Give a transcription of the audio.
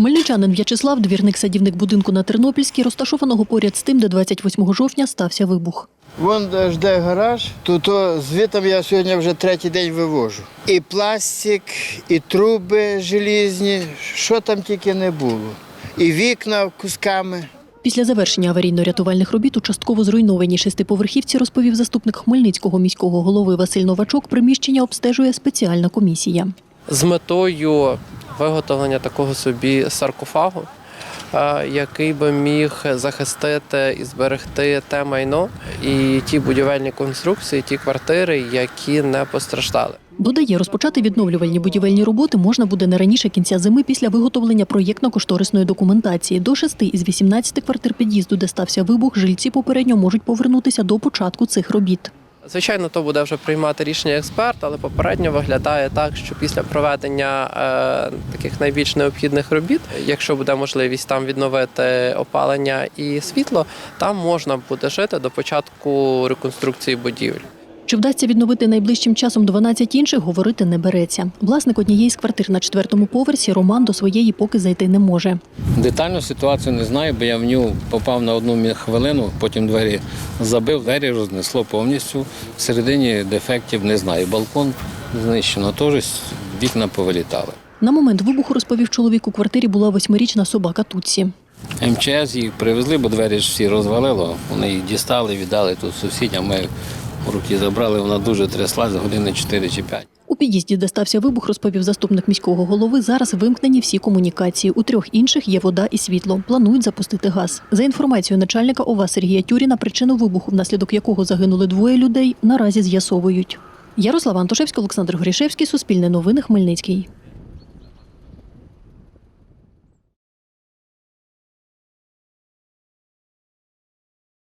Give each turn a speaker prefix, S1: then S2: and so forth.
S1: Хмельничанин В'ячеслав, двірник садівник будинку на Тернопільській, розташованого поряд з тим, де 28 жовтня стався вибух.
S2: Вон де жде гараж, то, то звітом я сьогодні вже третій день вивожу. І пластик, і труби желізні, що там тільки не було. І вікна кусками.
S1: Після завершення аварійно-рятувальних робіт у частково зруйнованій шестиповерхівці розповів заступник Хмельницького міського голови Василь Новачок. Приміщення обстежує спеціальна комісія.
S3: з метою виготовлення такого собі саркофагу, е, який би міг захистити і зберегти те майно і ті будівельні конструкції, ті квартири, які не постраждали.
S1: Додає, розпочати відновлювальні будівельні роботи можна буде не раніше кінця зими після виготовлення проєктно-кошторисної документації. До шести із 18 квартир під'їзду, де стався вибух, жильці попередньо можуть повернутися до початку цих робіт.
S3: Звичайно, то буде вже приймати рішення експерт, але попередньо виглядає так, що після проведення е, таких найбільш необхідних робіт, якщо буде можливість там відновити опалення і світло, там можна буде жити до початку реконструкції будівель.
S1: Чи вдасться відновити найближчим часом 12 інших, говорити не береться. Власник однієї з квартир на четвертому поверсі Роман до своєї поки зайти не може.
S4: Детальну ситуацію не знаю, бо я в нього попав на одну хвилину, потім двері забив, двері рознесло повністю. Всередині дефектів не знаю. Балкон знищено, теж вікна повилітали.
S1: На момент вибуху, розповів чоловік, у квартирі була восьмирічна собака Тутсі.
S4: МЧС їх привезли, бо двері ж всі розвалило. Вони їх дістали, віддали тут сусідям. Ми руки забрали, вона дуже тряслась години 4 чи 5.
S1: У під'їзді, де стався вибух, розповів заступник міського голови. Зараз вимкнені всі комунікації. У трьох інших є вода і світло. Планують запустити газ. За інформацією начальника ОВА Сергія Тюріна, причину вибуху, внаслідок якого загинули двоє людей, наразі з'ясовують. Ярослава Антошевська, Олександр Горішевський, Суспільне новини, Хмельницький.